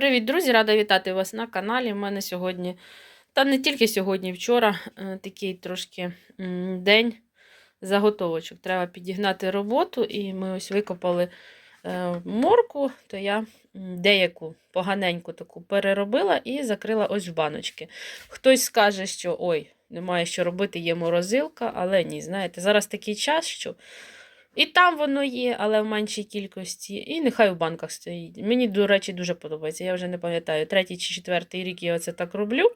Привіт, друзі! Рада вітати вас на каналі. У мене сьогодні, та не тільки сьогодні, вчора е, такий трошки день заготовочок. Треба підігнати роботу, і ми ось викопали е, морку, то я деяку поганеньку таку переробила і закрила ось в баночки. Хтось скаже, що ой, немає що робити, є морозилка, але ні, знаєте, зараз такий час, що. І там воно є, але в меншій кількості. І нехай у банках стоїть. Мені, до речі, дуже подобається. Я вже не пам'ятаю, третій чи четвертий рік я оце так роблю.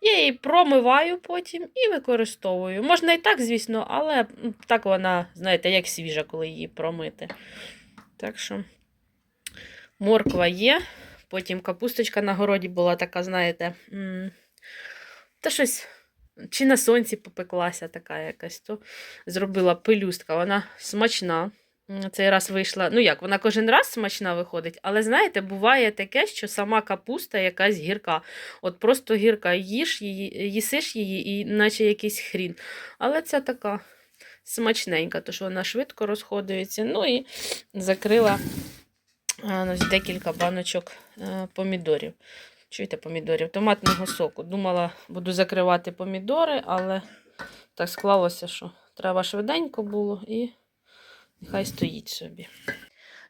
Я її промиваю потім і використовую. Можна і так, звісно, але так вона, знаєте, як свіжа, коли її промити. Так що морква є. Потім капусточка на городі була така, знаєте, та щось чи на сонці попеклася така якась, то зробила пелюстка. Вона смачна. Цей раз вийшла. Ну як, вона кожен раз смачна виходить, але знаєте, буває таке, що сама капуста якась гірка. От просто гірка, їш її, їсиш її, і наче якийсь хрін. Але це така смачненька, що вона швидко розходується. Ну і закрила декілька баночок е, помідорів. Чуєте, помідорів, томатного соку. Думала, буду закривати помідори, але так склалося, що треба швиденько було і нехай стоїть собі.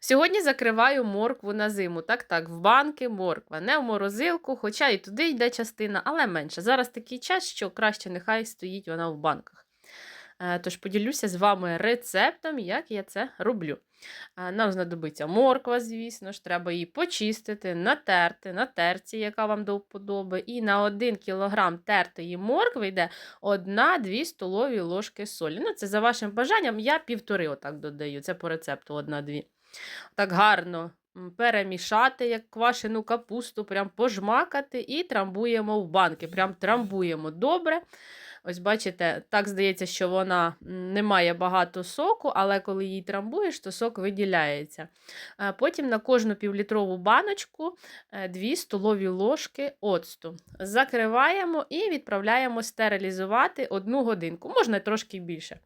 Сьогодні закриваю моркву на зиму. Так, так, в банки морква, не в морозилку, хоча і туди йде частина, але менше. Зараз такий час, що краще нехай стоїть вона в банках. Е, Тож поділюся з вами рецептом, як я це роблю. Е, Нам знадобиться морква, звісно ж, треба її почистити, натерти на терці, яка вам до вподоби. І на 1 кг тертої моркви йде 1-2 столові ложки солі. Ну, це за вашим бажанням, я півтори отак додаю. Це по рецепту 1-2. Так гарно перемішати, як квашену капусту, прям пожмакати і трамбуємо в банки. Прям трамбуємо добре. Ось бачите, так здається, що вона не має багато соку, але коли її трамбуєш, то сок виділяється. Е, Потім на кожну півлітрову баночку 2 столові ложки оцту. Закриваємо і відправляємо стерилізувати одну годинку, можна трошки більше.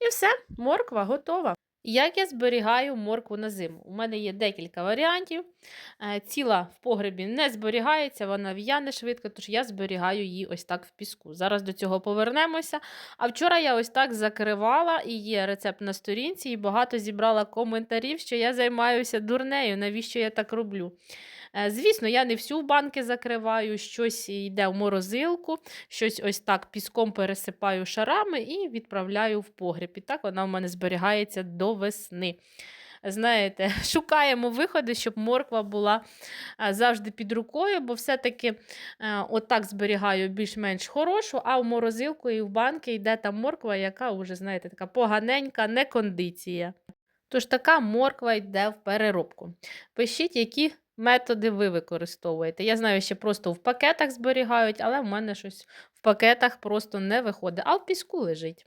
І все, морква готова. Як я зберігаю моркву на зиму? У мене є декілька варіантів. Е, Ціла в погребі не зберігається, вона в'яне швидко, тож я зберігаю її ось так в піску. Зараз до цього повернемося. А вчора я ось так закривала, і є рецепт на сторінці, і багато зібрала коментарів, що я займаюся дурнею, навіщо я так роблю. Е, Звісно, я не всю банки закриваю, щось йде в морозилку, щось ось так піском пересипаю шарами і відправляю в погріб. І так вона в мене зберігається до весни. Знаєте, шукаємо виходи, щоб морква була е, завжди під рукою, бо все-таки е, отак зберігаю більш-менш хорошу, а в морозилку і в банки йде та морква, яка вже, знаєте, така поганенька, не кондиція. Тож така морква йде в переробку. Пишіть, які методи ви використовуєте. Я знаю, що просто в пакетах зберігають, але в мене щось в пакетах просто не виходить, а в піску лежить.